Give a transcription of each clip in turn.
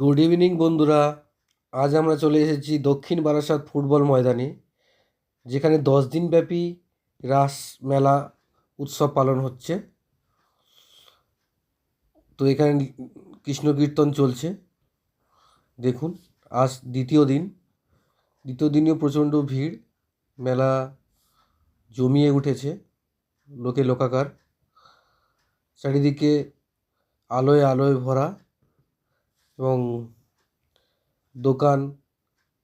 Good evening বন্ধুরা। আজ আমরা চলে এসেছি দক্ষিণ বারাসাত ফুটবল ময়দানে, যেখানে দশ দিনব্যাপী রাস মেলা উৎসব পালন হচ্ছে। তো এখানে কৃষ্ণ কীর্তন চলছে। দেখুন, আজ দ্বিতীয় দিন। দ্বিতীয় দিনেও প্রচণ্ড ভিড়। মেলা জমিয়ে উঠেছে লোকে, লোকাকার। চারিদিকে আলোয় আলোয় ভরা। এবং দোকান,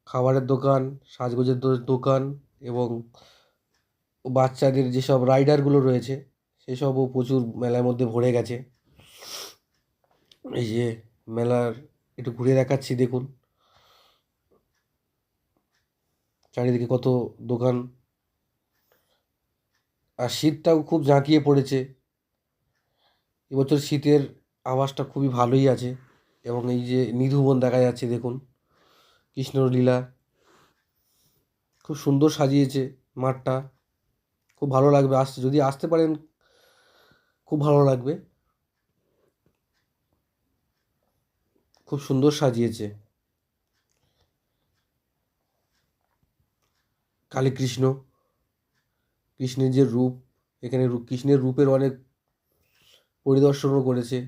খাবারের দোকান, সাজগোজের দোকান এবং বাচ্চাদের যেসব রাইডারগুলো রয়েছে, সেসবও প্রচুর মেলার মধ্যে ভরে গেছে। এই যে মেলার একটু ঘুরে দেখাচ্ছি, দেখুন। চারিদিকে কত দোকান। আর শীতটাও খুব জাঁকিয়ে পড়েছে। এবছর শীতের আওয়াজটা খুবই ভালোই আছে। এবং এই যে নিধুবন দেখা যাচ্ছে, দেখুন। কৃষ্ণর লীলা। খুব সুন্দর সাজিয়েছে মাঠটা। খুব ভালো লাগবে আসতে যদি আসতে পারেন, খুব ভালো লাগবে। খুব সুন্দর সাজিয়েছে। কালী কৃষ্ণ কৃষ্ণের যে রূপ, এখানে কৃষ্ণের রূপের অনেক পরিদর্শনও করেছে।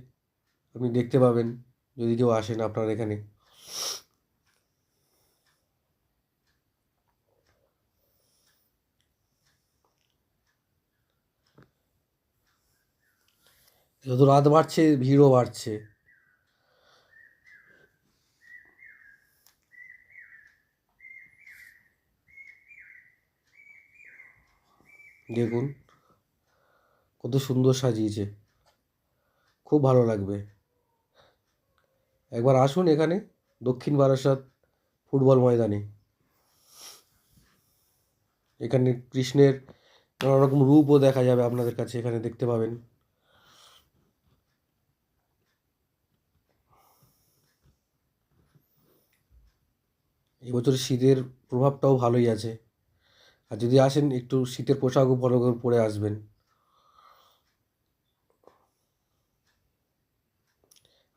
আপনি দেখতে পাবেন। যদি কেউ আসেন আপনার এখানে। যত রাত বাড়ছে, ভিড়ও বাড়ছে। দেখুন, কত সুন্দর সাজিয়েছে। খুব ভালো লাগবে। একবার আসুন এখানে, দক্ষিণ বারাসাত ফুটবল ময়দানে। এখানে কৃষ্ণের নানা রকম রূপও দেখা যাবে আপনাদের কাছে, এখানে দেখতে পাবেন। এবছর শীতের প্রভাবটাও ভালোই আছে। আর যদি আসেন, একটু শীতের পোশাকও ভালো করে পরে আসবেন।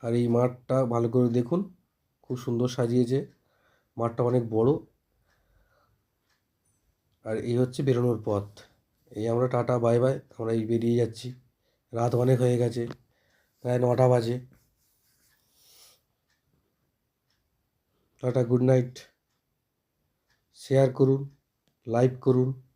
আর এই মাঠটা ভালো করে দেখুন, খুব সুন্দর সাজিয়েছে। মাঠটা অনেক বড়। আর এই হচ্ছে বেরোনোর পথ। এই আমরা টাটা, বাই বাই, আমরা এই বেরিয়ে যাচ্ছি। রাত অনেক হয়ে গেছে, প্রায় নটা বাজে। Tata, good night. শেয়ার করুন, লাইক করুন।